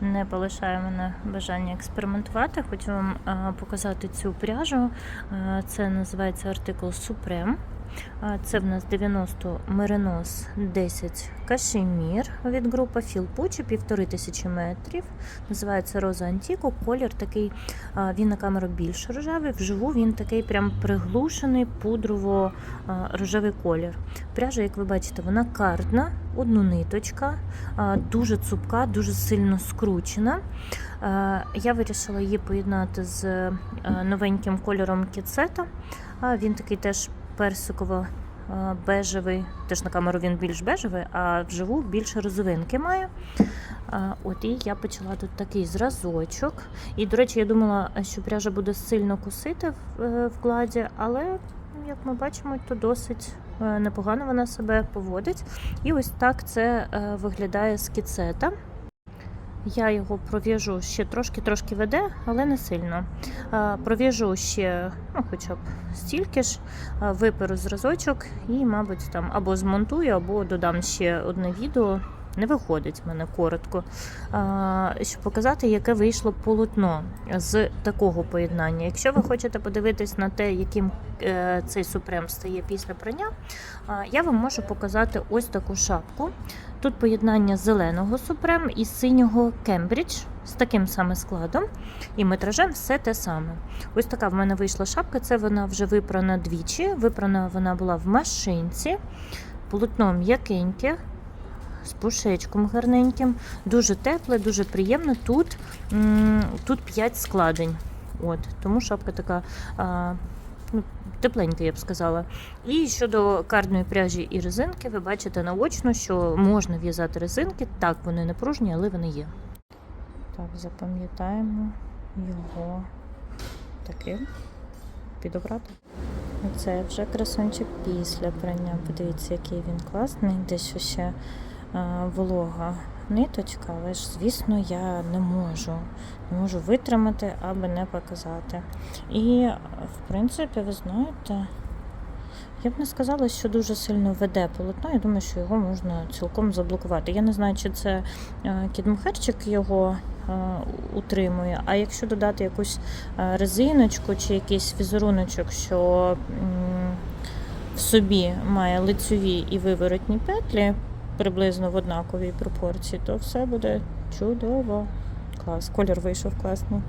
не полишає мене бажання експериментувати. Хочу вам е, показати цю пряжу. Е, Це називається артикул Supreme. Це в нас 90 меринос 10 кашемір від групи Філпучі, півтори тисячі метрів. Називається Роза Антіко. Колір такий, він на камеру більш рожевий, вживу він такий прям приглушений пудрово-рожевий колір. Пряжа, як ви бачите, вона картна, однониточка, е, дуже цупка, дуже сильно скручена. Я вирішила її поєднати з е, новеньким кольором кіцета. Він такий теж персиково е. Теж на камеру він більш бежевий, а вживу більше розовинки має. От і я почала тут такий зразочок. І, до речі, я думала, що пряжа буде сильно кусити в е, вкладі, але як ми бачимо, то досить е, непогано вона себе поводить. І ось так це е, виглядає з кіцета. Я його пров'яжу ще трошки-трошки веде, але не сильно. Е, Пров'яжу ще, ну, хоча б стільки ж, е, виперу зразочок і, мабуть, там або змонтую, або додам ще одне відео. Не виходить в мене коротко, щоб показати, яке вийшло полотно з такого поєднання. Якщо ви хочете подивитись на те, яким е, цей супрем стає після прання, я вам можу показати ось таку шапку. Тут поєднання зеленого супрем і синього кембридж з таким саме складом і метражем все те саме. Ось така в мене вийшла шапка. Це вона вже випрана двічі. Випрана вона була в машинці, полотно м'якеньке. З пушечком гарненьким, дуже тепле, дуже приємно. Тут, тут 5 складень. От, тому шапка така а, ну, тепленька, я б сказала. І щодо кардної пряжі і резинки, ви бачите наочно, що можна в'язати резинки. Так, вони не пружні, але вони є. Так, запам'ятаємо його таким. Підобрати. Це вже красончик після прання. Подивіться, який він класний. Десь ще волога ниточка, але ж, звісно, я не можу. Не можу витримати, аби не показати. І, в принципі, ви знаєте, я б не сказала, що дуже сильно веде полотно. Я думаю, що його можна цілком заблокувати. Я не знаю, чи це е, кідмхерчик його е, утримує, а якщо додати якусь е, резиночку чи якийсь візеруночок, що в собі має лицьові і виворотні петлі приблизно в однаковій пропорції, то все буде чудово. Клас, колір вийшов класний.